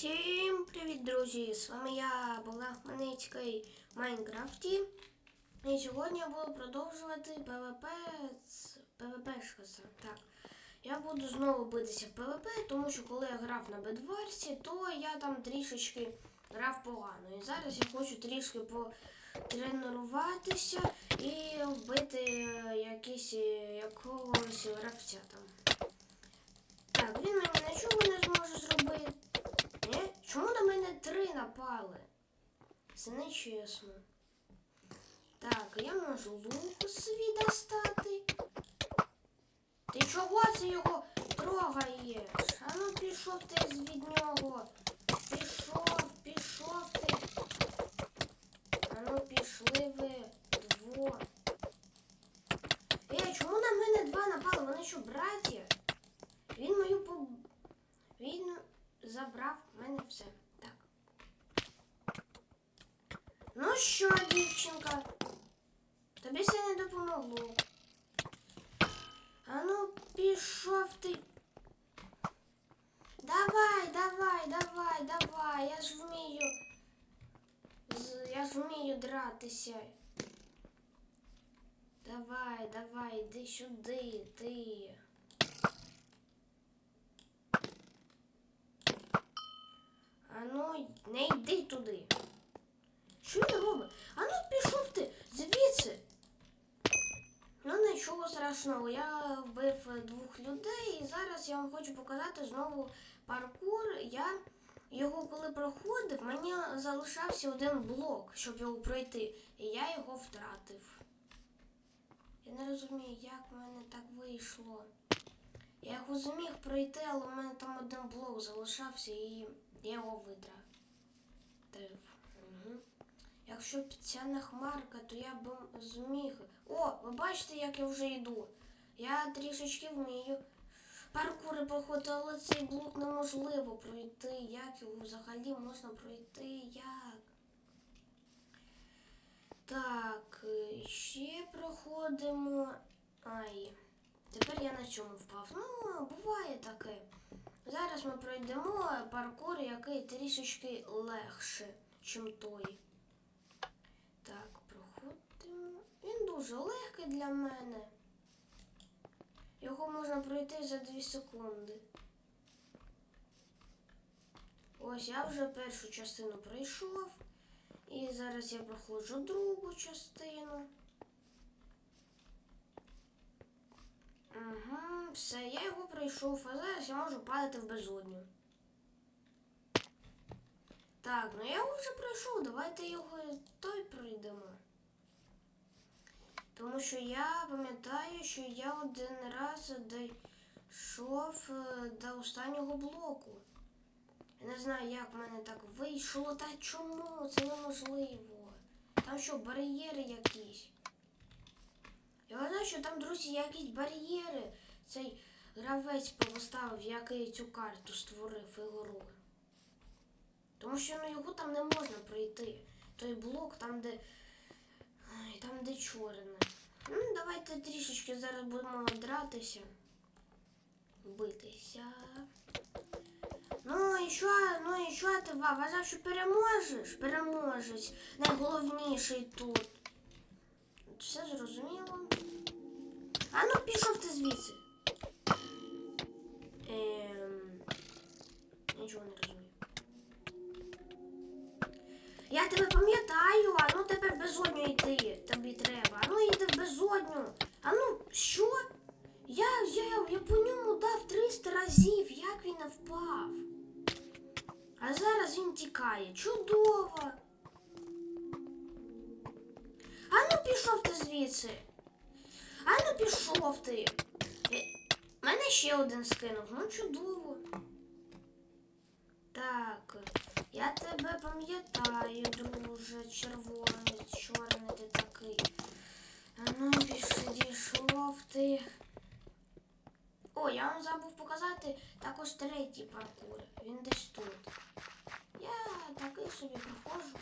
Всім привіт, друзі! З вами я, Богдан Хмельницький в Майнкрафті. І сьогодні я буду продовжувати ПВП з ПВПшкаса. Так. Я буду знову битися в ПВП, тому що коли я грав на Бедварсі, то я там трішечки грав погано. І зараз я хочу трішки потренуватися і вбити якісь, якогось гравця там. Так, він мені нічого не зможе зробити. Чому на мене три напали? Це не чесно. Так, я можу лук свій достати. Ти чого це його трогаєш? А ну пішов ти від нього. Пішов, пішов ти. А ну пішли ви дво. Ей, чому на мене два напали? Вони що, браття? Він мою по... Він забрав в мене все. Так. Ну що, дівчинка? Тобі це не допомогло. А ну, пішов ти. Давай, давай, давай, давай. Я ж вмію. з- Я ж вмію дратися. Давай, давай, іди сюди, ти. А ну, не йди туди. Що він робить? А пішов ти звідси. Ну нічого страшного, я вбив двох людей і зараз я вам хочу показати знову паркур. Я його коли проходив, мені залишався один блок, щоб його пройти, і я його втратив. Я не розумію, як в мене так вийшло. Я його зміг пройти, але у мене там один блок залишався і я його витратив. Угу. Якщо б ця не хмарка, то я б зміг. О, ви бачите, як я вже йду. Я трішечки вмію паркури проходити, але цей блок неможливо пройти. Як його взагалі можна пройти? Як? Так, е, ще проходимо. Ай. Тепер я на чому впав. Ну, буває таке. Зараз ми пройдемо паркур, який трішечки легше, чим той. Так, проходимо. Він дуже легкий для мене. Його можна пройти за 2 секунди. Ось я вже першу частину пройшов. І зараз я проходжу другу частину. Угу, все, я його пройшов, а зараз я можу падати в безодню. Так, ну я його вже пройшов, давайте його той пройдемо. Тому що я пам'ятаю, що я один раз дійшов е, до останнього блоку. Я не знаю, як в мене так вийшло, та чому? Це неможливо. Там що, бар'єри якісь? Я вважаю, що там, друзі, якісь бар'єри. Цей гравець поставив, який цю карту створив ігру. Тому що ну, його там не можна пройти. Той блок там, де. Там, де чорне. Ну, давайте трішечки зараз будемо дратися. Битися. Ну і що, ну і що ти Ва, вважав, що переможеш? Переможеш. Найголовніший тут. Все зрозуміло. А ну пішов ти звідси. Безодню йти. Тобі треба. А ну йди в безодню. А ну, що? Я, я, я по ньому дав 300 разів, як він не впав. А зараз він тікає. Чудово. А ну пішов ти звідси. А ну пішов ти. Е, Мене ще один скинув. Ну чудово. Так, я тебе пам'ятаю, друже, червоний, чорний ти такий. А ну пішов, ти. О, я вам забув показати також третій паркур. Він десь тут. Я такий собі проходжу.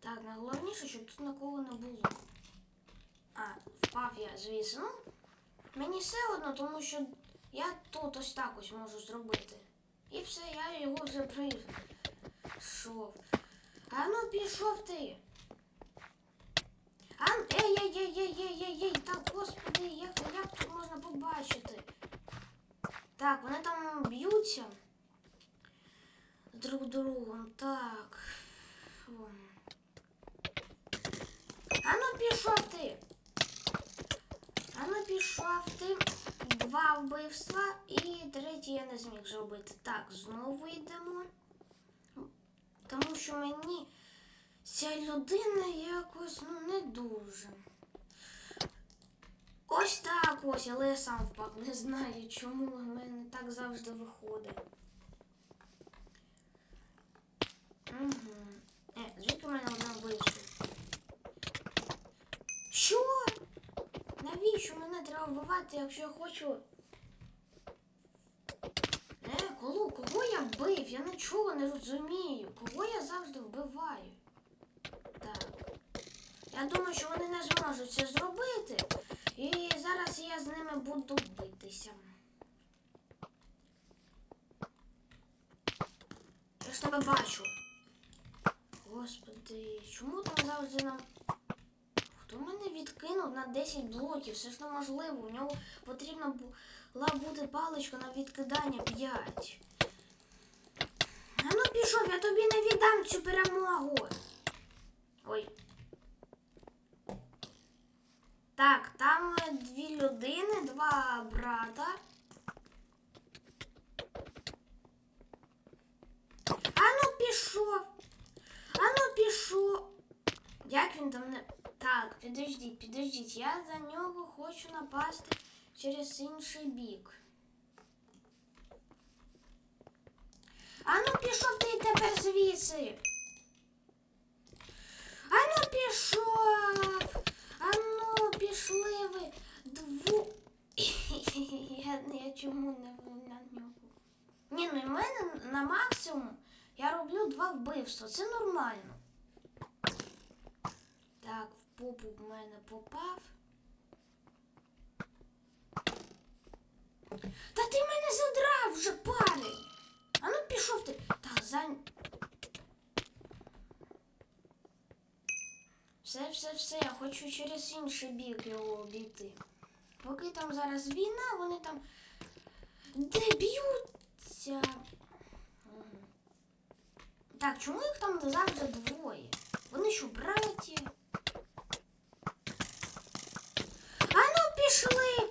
Так, найголовніше, щоб тут нікого не було. А, впав я, звісно. Мені все одно, тому що Я тут ось так ось можу зробити. І все, я його вже прийшов. А ну пішов ти. А, ей, так, господи, як, як тут можна побачити? Так, вони там б'ються друг другом. Так. А ну пішов ти. А пішов ти. Два вбивства і третє я не зміг зробити. Так, знову йдемо. Тому що мені ця людина якось ну не дуже. Ось так ось, але я сам впав. Не знаю, чому в мене так завжди виходить. Угу. Е, звідки в мене одна вбивство? Що? Навіщо мене треба вбивати, якщо я хочу. Е, кого, кого я вбив? Я нічого не розумію. Кого я завжди вбиваю? Так. Я думаю, що вони не зможуть це зробити. І зараз я з ними буду битися. Я ж тебе бачу. Господи, чому там завжди нам. Хто мене відкинув на 10 блоків? Це ж неможливо. У нього потрібна була бути паличка на відкидання 5. А ну пішов, я тобі не віддам цю перемогу. Ой. Так, там е, дві людини, два брата. А ну пішов. А ну пішов. Як він там не. Так, підождіть, підождіть. Я за нього хочу напасти через інший бік. А ну пішов ти тепер звідси. А ну пішов. А ну пішли ви дву. я, я чому не на нього? Ні, ну і мене на максимум я роблю два вбивства. Це нормально. Так, попу в мене попав. Та ти мене задрав вже, парень! А ну пішов ти. Так, зань. Все, все, все, я хочу через інший бік його обійти. Поки там зараз війна, вони там де б'ються. Так, чому їх там завжди двоє? Вони що, браті? А ну пішли!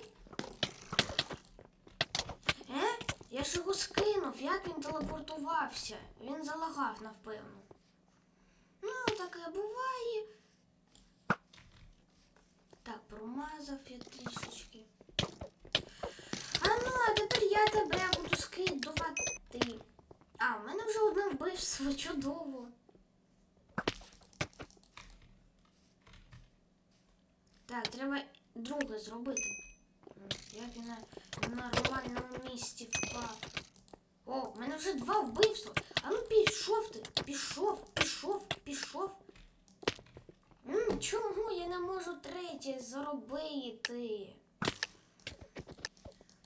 Е? Я ж його скинув, він телепортувався. Він залагав, напевно. Ну, таке буває. Так, промазав я трішечки. А ну, а тепер я тебе буду скидувати. А, в мене вже одне вбивство, чудово. Так, треба друге зробити. Як він на нормальному місці впав. О, в мене вже два вбивства. А ну пішов ти, пішов, пішов, пішов. М, чому я не можу третє зробити?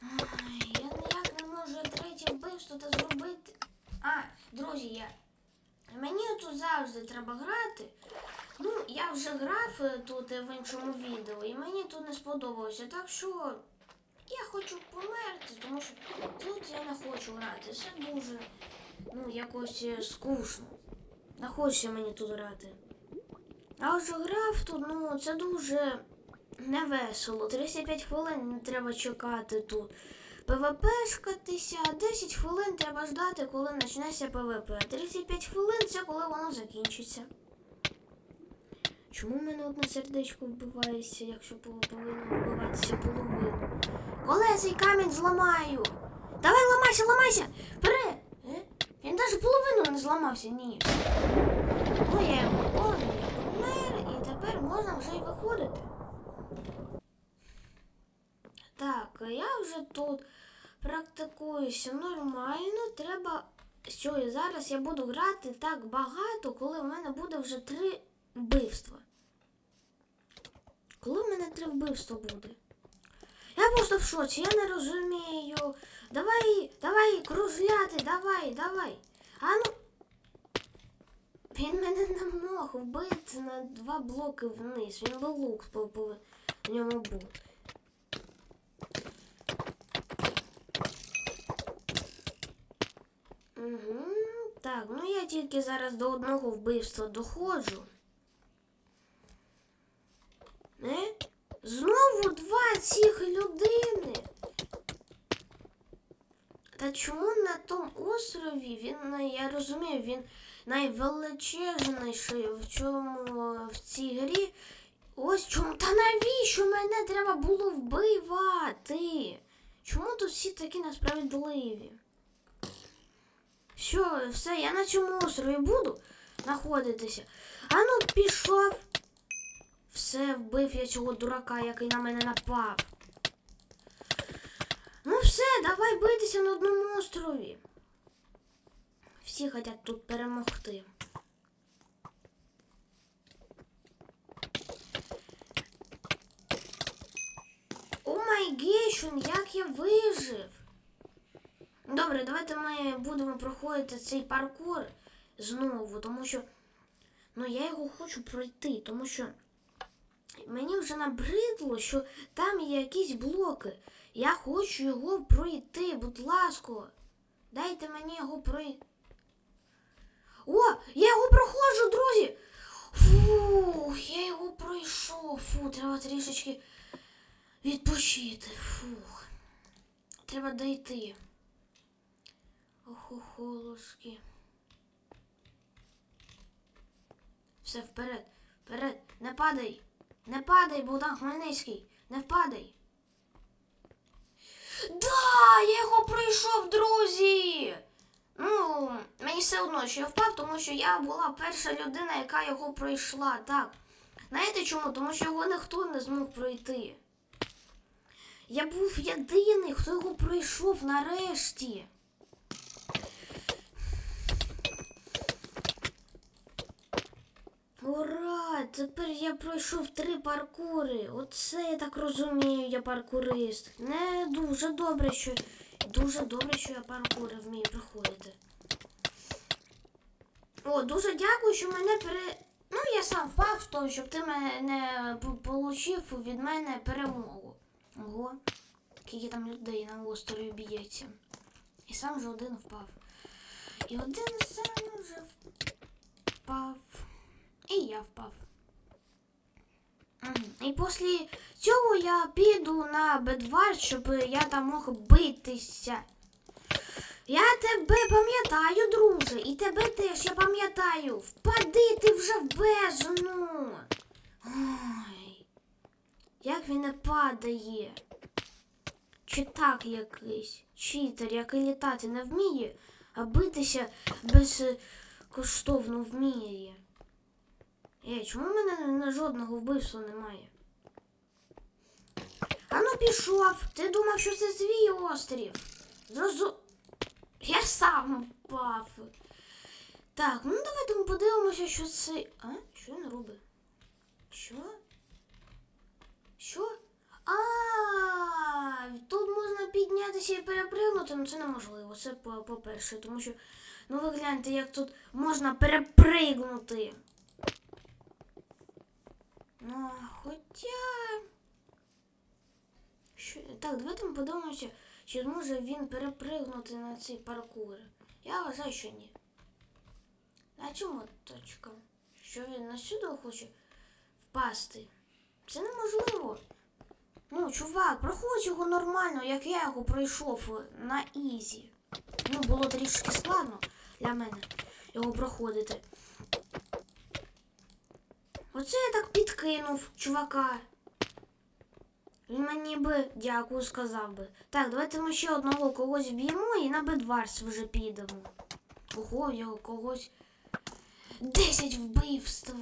Ай, я ніяк не можу третє вбивство та зробити. А, друзі, я. Мені тут завжди треба грати. Ну, я вже грав е, тут е, в іншому відео, і мені тут не сподобалося. Так що я хочу померти, тому що тут я не хочу грати. Це дуже, ну, якось е, скучно. Не хочеться мені тут грати. А вже грав тут, ну, це дуже невесело. 35 хвилин треба чекати тут. ПВПшкатися, 10 хвилин треба ждати, коли почнеться ПВП. 35 хвилин це коли воно закінчиться. Чому в мене одне сердечко вбивається, якщо повинно вбиватися половину? Я цей камінь зламаю? Давай ламайся, ламайся! Вперед! Е? Він навіть половину не зламався, ні. Ну я його помер, і тепер можна вже й виходити. Так, я вже тут практикуюся нормально. Треба. Що і зараз я буду грати так багато, коли в мене буде вже три вбивства. Коли в мене три вбивства буде? Я просто в шоці, я не розумію. Давай, давай, кружляти, давай, давай. А ну. Він мене не мог вбити на два блоки вниз. Він би лук по, ньому був. Угу. Так, ну я тільки зараз до одного вбивства доходжу. Не? Знову два цих людини. Та чому на тому острові він, ну, я розумію, він найвеличезніший в цьому в цій грі. Ось чому. Та навіщо мене треба було вбивати? Чому тут всі такі несправедливі? Що, все, я на цьому острові буду знаходитися. А ну пішов. Все, вбив я цього дурака, який на мене напав. Ну все, давай битися на одному острові. Всі хочуть тут перемогти. О май гейшн, як я вижив. Добре, давайте ми будемо проходити цей паркур знову, тому що ну я його хочу пройти, тому що мені вже набридло, що там є якісь блоки. Я хочу його пройти, будь ласка. Дайте мені його пройти. О, я його проходжу, друзі! Фух, я його пройшов. Фу, треба трішечки відпочити. Фух. Треба дойти. Охохолошки. Все, вперед, вперед, не падай, не падай, Богдан Хмельницький, не впадай. Да, я його пройшов, друзі. Ну, мені все одно, що я впав, тому що я була перша людина, яка його пройшла. Так. Знаєте чому? Тому що його ніхто не змог пройти. Я був єдиний, хто його пройшов нарешті. Ура! Тепер я пройшов три паркури. Оце я так розумію, я паркурист. Не дуже добре, що дуже добре, що я паркури вмію проходити. О, дуже дякую, що мене пере. Ну, я сам впав, то щоб ти мене получив від мене перемогу. Ого, скільки там людей на острові б'ється. І сам же один впав. І один сам вже впав. І я впав. І після цього я піду на бедвар, щоб я там мог битися. Я тебе пам'ятаю, друже, і тебе теж я пам'ятаю. Впади ти вже в бездну. Ой. Як він не падає. Чи так якийсь читер, який літати не вміє, а битися безкоштовно вміє. Ей, чому в мене на жодного вбивства немає? А ну пішов. Ти думав, що це свій острів. Зрозу... Я сам впав. Так, ну давайте ми подивимося, що це. А? Що він робить? Що? Що? А, тут можна піднятися і перепригнути, ну це неможливо. Це по- по-перше, тому що. Ну ви гляньте, як тут можна перепригнути. Ну, хоча. Що... Так, давайте ми подивимося, чи зможе він перепригнути на цей паркур. Я вважаю, що ні. А чому точка? Що він насюди хоче впасти? Це неможливо. Ну, чувак, проходь його нормально, як я його пройшов на ізі. Ну, було трішки складно для мене його проходити. Оце я так підкинув чувака. Він мені би дякую сказав би. Так, давайте ми ще одного когось вб'ємо і на бедварс вже підемо. Ого, його когось. Десять вбивств.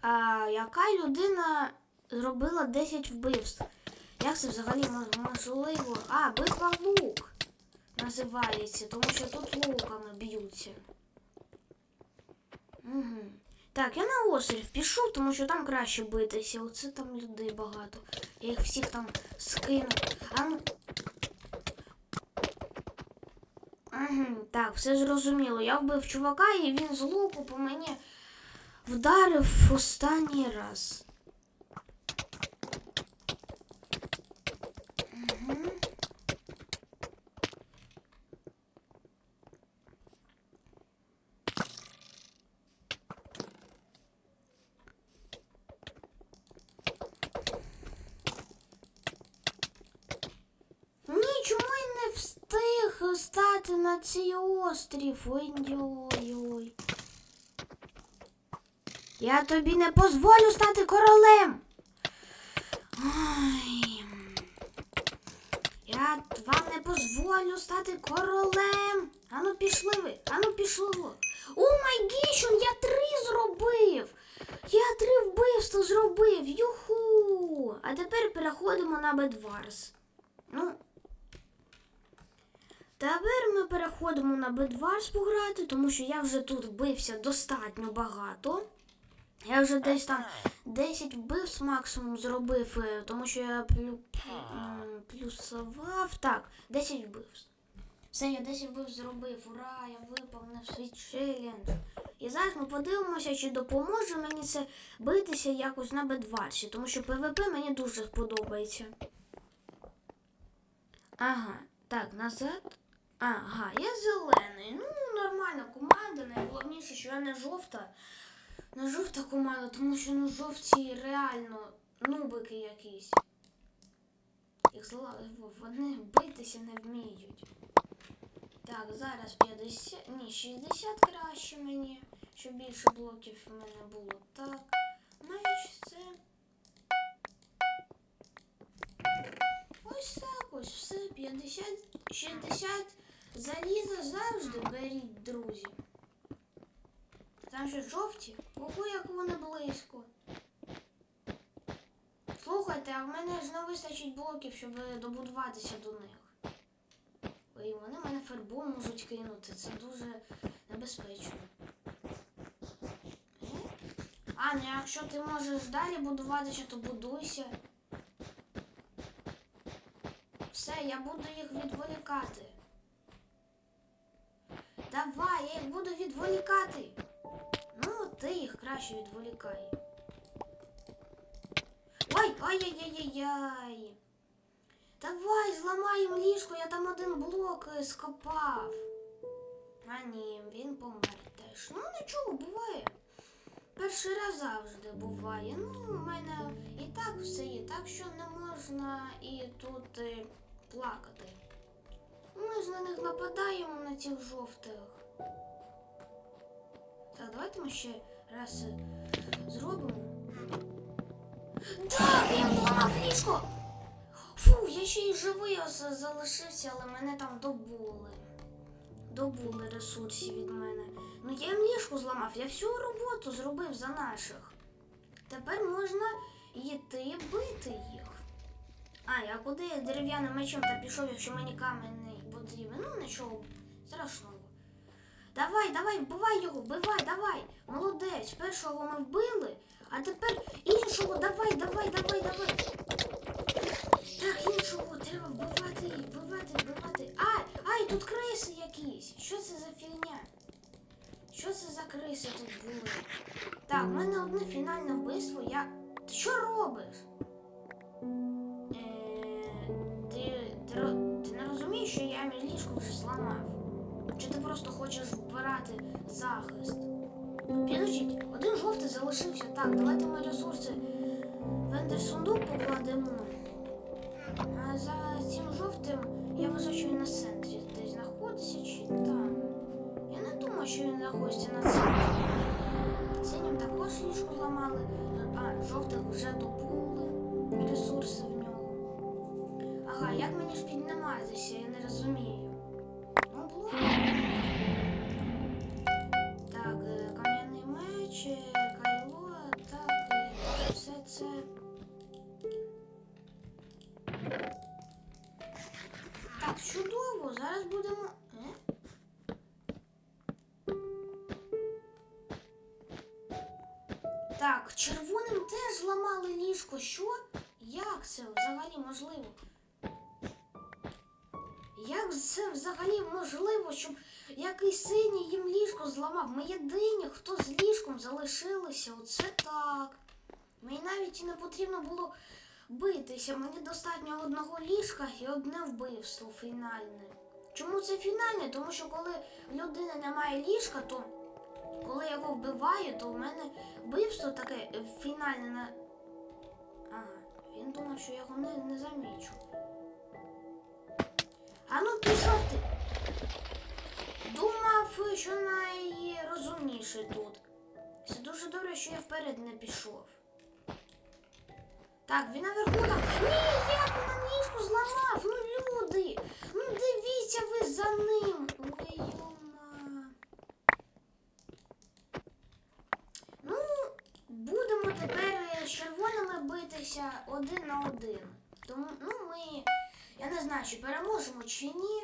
А яка людина зробила 10 вбивств? Як це взагалі мо- можливо? А, битва лук називається, тому що тут луками б'ються. Угу. Так, я на острів пішу, тому що там краще битися. Оце там людей багато. Я їх всіх там скину. А ну. Угу, Так, все зрозуміло. Я вбив чувака і він з луку по мені вдарив останній раз. Острів? Ой-ой-ой. Я тобі не дозволю стати королем. Ой. Я вам не дозволю стати королем. Ану пішли ви, ану пішли ви. О май гішон, я три зробив. Я три вбивства зробив. Юху. А тепер переходимо на Бедварс. Ну, Тепер ми переходимо на Бедварс пограти, тому що я вже тут вбився достатньо багато. Я вже десь там 10 вбивств максимум зробив, е, тому що я плюсував. Так, 10 вбивств. Все, я 10 вбивств зробив. Ура, я виповнив свій челендж. І зараз ми подивимося, чи допоможе мені це битися якось на Бедварсі, тому що ПВП мені дуже подобається. Ага, так, назад. Ага, я зелений. Ну, нормальна команда. Найголовніше, що я не жовта. Не жовта команда, тому що ну жовті реально нубики якісь. Їх зла... Вони битися не вміють. Так, зараз 50. Ні, 60 краще мені. Щоб більше блоків в мене було. Так. Меч це. Ось так ось все. 50, 60 заліза завжди беріть, друзі. Там ще жовті. Ого, як вони близько. Слухайте, а в мене ж не вистачить блоків, щоб добудуватися до них. Ой, вони мене фарбу можуть кинути. Це дуже небезпечно. А, ну якщо ти можеш далі будуватися, то будуйся. Все, я буду їх відволікати. Давай, я їх буду відволікати. Ну, ти їх краще відволікай. Ой, ай-яй-яй-яй. Давай, зламаємо ліжко, я там один блок е, скопав. А ні, він помер теж. Ну нічого, буває. Перший раз завжди буває. Ну, у мене і так все є, так що не можна і тут е, плакати. Ми ж на них нападаємо на цих жовтих. Так, давайте ми ще раз зробимо. Так, я зламав ліжко! Фу, я ще й живий ос- залишився, але мене там добули. Добули ресурсів від мене. Ну я їм ліжку зламав, я всю роботу зробив за наших. Тепер можна йти бити їх. А, я куди я дерев'яним мечем та пішов, якщо мені каменний потрібен. Ну нічого страшного. Давай, давай, вбивай його, вбивай, давай. Молодець. Першого ми вбили, а тепер іншого давай, давай, давай, давай. Так, іншого треба вбивати, вбивати, вбивати. Ай, ай, тут криси якісь. Що це за фігня? Що це за криси тут були? Так, в мене одне фінальне вбивство. Я. Ти що робиш? Е, ти що я мій ліжко вже зламав? Чи ти просто хочеш вбирати захист? Підождіть, один жовтий залишився. Так, давайте ми ресурси в ендерсундук покладемо. А за цим жовтим я він на центрі десь знаходиться чи там. Я не думаю, що він знаходиться на центрі. Синім також ліжку зламали, а жовтих вже добули ресурси. Ага, як мені ж підніматися, я не розумію. Ну. Так, е, кам'яний меч, е, кайло, так, е, все це. Так, чудово, зараз будемо. Так, червоним теж зламали ліжко. Що? Як це взагалі можливо? Це взагалі можливо, щоб якийсь синій їм ліжко зламав? Ми єдині, хто з ліжком залишилися. Оце так. Мені навіть і не потрібно було битися. Мені достатньо одного ліжка і одне вбивство фінальне. Чому це фінальне? Тому що коли в людини немає ліжка, то коли його вбиваю, то в мене вбивство таке фінальне на. Ага, він думав, що я його не, не замічу. А ну пішов ти. Думав, що найрозумніший тут. Це дуже добре, що я вперед не пішов. Так, він наверху там. Ні, як він нам зламав? Ну, люди! Ну дивіться ви за ним. Ой, йома. Ну, будемо тепер з червоними битися один на один. Тому, ну, ми. Я не знаю, чи переможемо чи ні.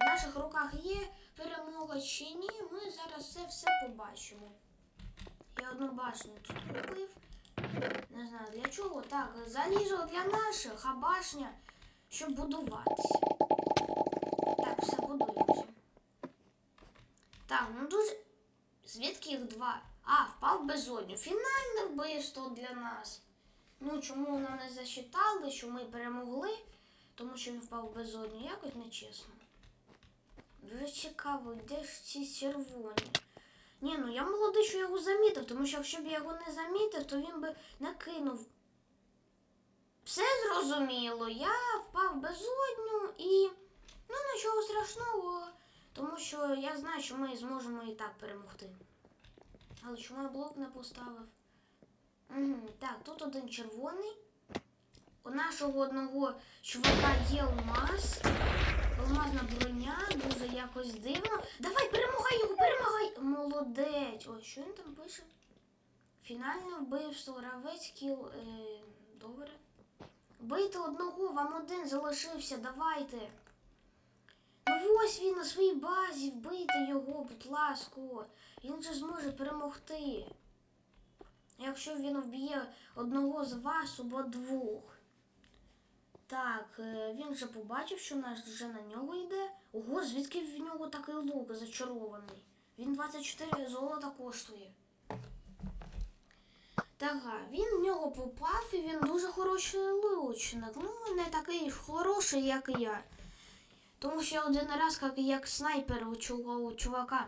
В наших руках є перемога чи ні. Ми зараз це все побачимо. Я одну башню тут купив. Не знаю для чого. Так, залізо для наших, а башня, щоб будуватися. Так, все будуємося. Так, ну дуже. Звідки їх два? А, впав безодню. Фінальне вбивство для нас. Ну, чому нам не засчитали, що ми перемогли? Тому що він впав в безодню. Якось нечесно. Дуже цікаво, де ж ці червоні? Ні, ну я молодий, що його замітив, тому що якщо б я його не замітив, то він би накинув. Все зрозуміло, я впав безодню і ну нічого страшного, тому що я знаю, що ми зможемо і так перемогти. Але чому я блок не поставив? Угу, так, тут один червоний. У нашого одного чувака є алмаз. Алмазна броня, дуже якось дивно. Давай, перемагай його, перемагай! Молодець! Ой, що він там пише? Фінальне вбивство, гравець кіл. Е, добре. Бийте одного, вам один залишився, давайте. Ну ось він на своїй базі, вбийте його, будь ласка. Він же зможе перемогти. Якщо він вб'є одного з вас або двох. Так, е, він вже побачив, що наш вже на нього йде. Ого, звідки в нього такий лук зачарований? Він 24 золота коштує. Так, він в нього попав і він дуже хороший лучник. Ну, не такий хороший, як я. Тому що один раз, як, як снайпер у чувака,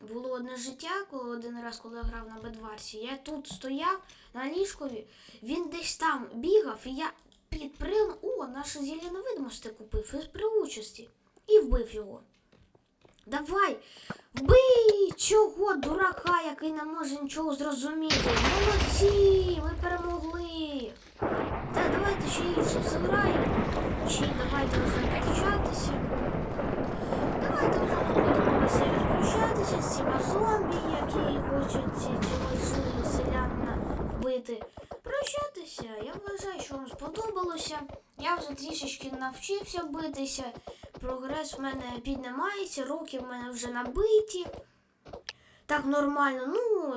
було одне життя, коли один раз, коли я грав на Бедварсі, я тут стояв на ліжкові, він десь там бігав, і я підпригнув, о, наше зілля невидимості купив із при участі. І вбив його. Давай, вбий цього дурака, який не може нічого зрозуміти. Молодці, ми перемогли. Так, давайте ще інше зіграємо. Чи давайте вже прощатися. Давайте вже не будемо на серію прощатися з цими зомбі, які хочуть цього селянина вбити. Вважаю, що вам сподобалося. Я вже трішечки навчився битися. Прогрес в мене піднімається, руки в мене вже набиті. Так нормально. Ну,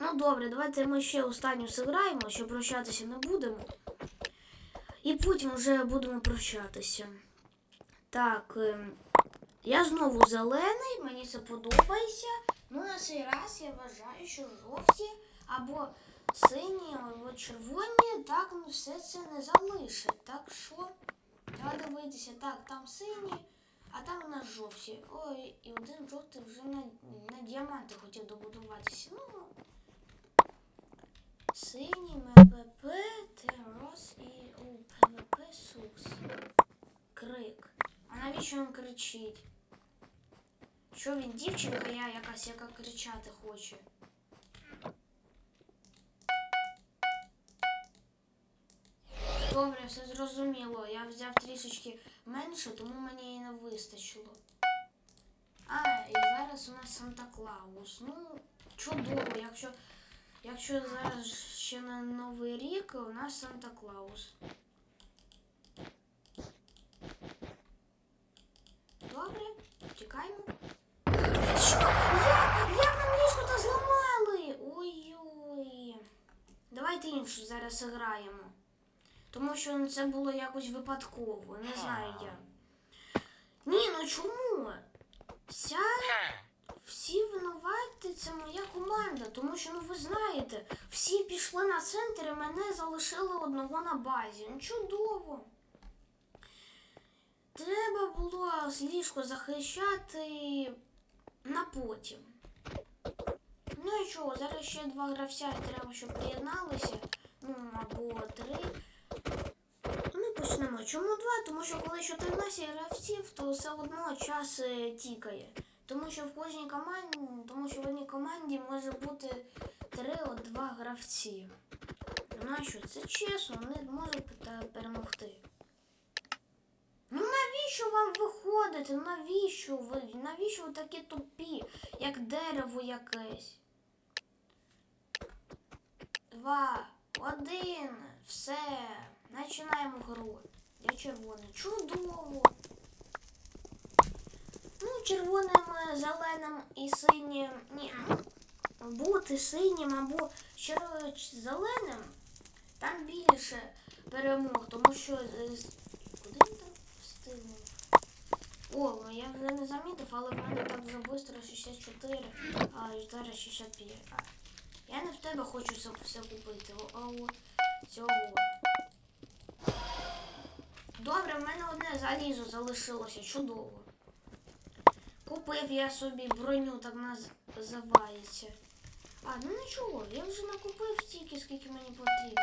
ну добре, давайте ми ще останню зіграємо, що прощатися не будемо. І потім вже будемо прощатися. Так, ем, я знову зелений, мені це подобається. Ну, на цей раз я вважаю, що жовті або сині, або червоні, так ну, все це не залишить. Так що, треба дивитися, так, там сині, а там у нас жовті. Ой, і один жовтий вже на, на діаманти хотів добудуватися. Ну, синій, МПП, Терос і у ПВП Сукс. Крик. А навіщо він кричить? Що він дівчинка, я якась, яка кричати хоче. Добре, все зрозуміло. Я взяв трішечки менше, тому мені і не вистачило. А, і зараз у нас Санта Клаус. Ну, чудово, якщо, якщо зараз ще на Новий рік, у нас Санта Клаус. Добре, тікаємо. Що? Як? Як нам ліжко та зламали? Ой-ой. Давайте іншу зараз граємо. Тому що це було якось випадково, не знаю як. Ні, ну чому? Вся всі винуваті це моя команда, тому що ну ви знаєте, всі пішли на центр і мене залишили одного на базі. Ну чудово. Треба було ліжко захищати на потім. Ну і чого, зараз ще два гравця треба, щоб приєдналися. Ну, або три. Почнемо. Чому два? Тому що коли 14 гравців, то все одно час е, тікає. Тому що в кожній команді, тому що в одній команді може бути три-два гравці. Нащо? Це чесно, вони можуть перемогти. Ну навіщо вам виходити? Навіщо ви? Навіщо ви такі тупі, як дерево якесь? Два, один, все. Починаємо гру. Я червоний. Чудово. Ну, червоним, е, зеленим і синім. Ні, ну, бути синім або зеленим, там більше перемог, тому що. е, Куди він там встигнув? О, я вже не замітив, але в мене так вже швидко 64, а зараз 65. Я не в тебе хочу все купити, а от цього. Добре, в мене одне залізо залишилося, чудово. Купив я собі броню, так наз- називається. А, ну нічого, я вже накупив стільки, скільки мені потрібно.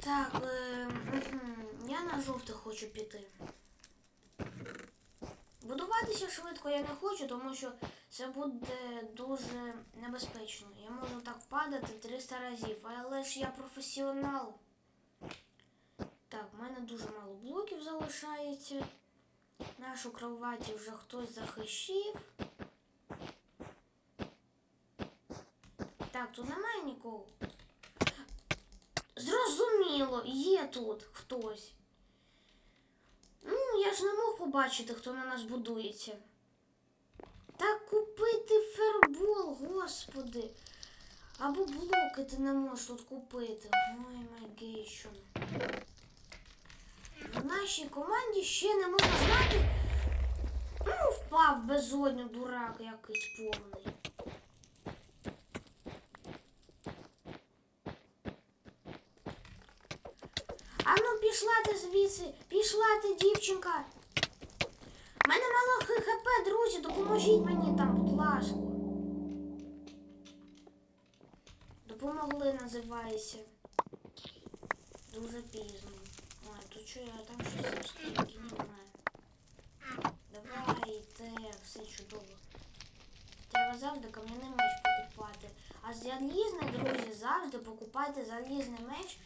Так, е, я на жовте хочу піти. Будуватися швидко я не хочу, тому що це буде дуже небезпечно. Я можу так впадати 300 разів, але ж я професіонал. Дуже мало блоків залишається. Нашу кроваті вже хтось захищив. Так, тут немає нікого. Зрозуміло, є тут хтось. Ну, я ж не мог побачити, хто на нас будується. Так купити фербол, господи. Або блоки ти не можеш тут купити. Ой, майгейшн. В нашій команді ще не можна знати. Ну, впав безодню дурак якийсь повний. А ну пішла ти звідси, пішла ти, дівчинка. У мене мало хп, друзі, допоможіть мені там, будь ласка. Допомогли, називається. Дуже пізно. Що я там щось скільки немає. Давайте, все чудово. Треба завжди кам'яний меч покупати. А залізний, друзі, завжди покупайте залізний меч,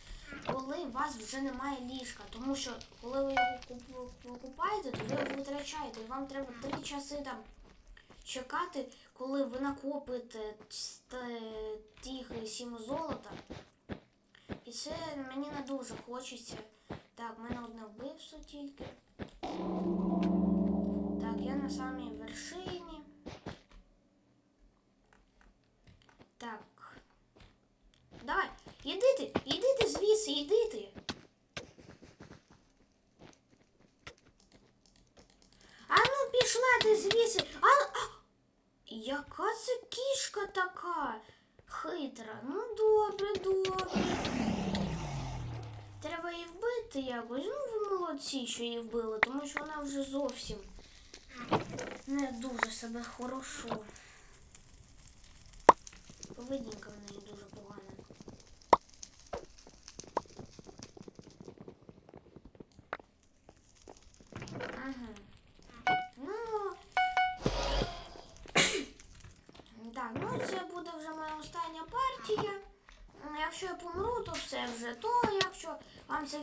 коли у вас вже немає ліжка. Тому що коли ви його покупаєте, то ви його витрачаєте. І вам треба три часи там чекати, коли ви накопите тих сім золота. І це мені не дуже хочеться. Так, в мене одне вбивство тільки. Так, я на самій вершині. Так. Давай, іди ти, іди ти звідси, іди ти. А ну пішла ти звідси. А, а, яка це кішка така хитра? Ну добре, добре. Треба її вбити якось. Ну, ви молодці, що її вбили, тому що вона вже зовсім не дуже себе хорошо. Поведінка в неї дуже погана.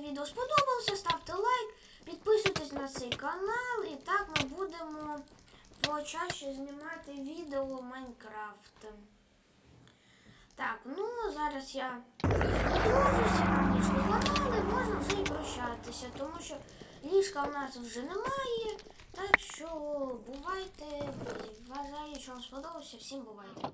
Відео сподобалося, ставте лайк, підписуйтесь на цей канал і так ми будемо почаще знімати відео Майнкрафт. Так, ну зараз я відложуся, ліжко зламали, можна вже і прощатися, тому що ліжка в нас вже немає. Так що бувайте. Вважаю, що вам сподобався. Всім бувайте.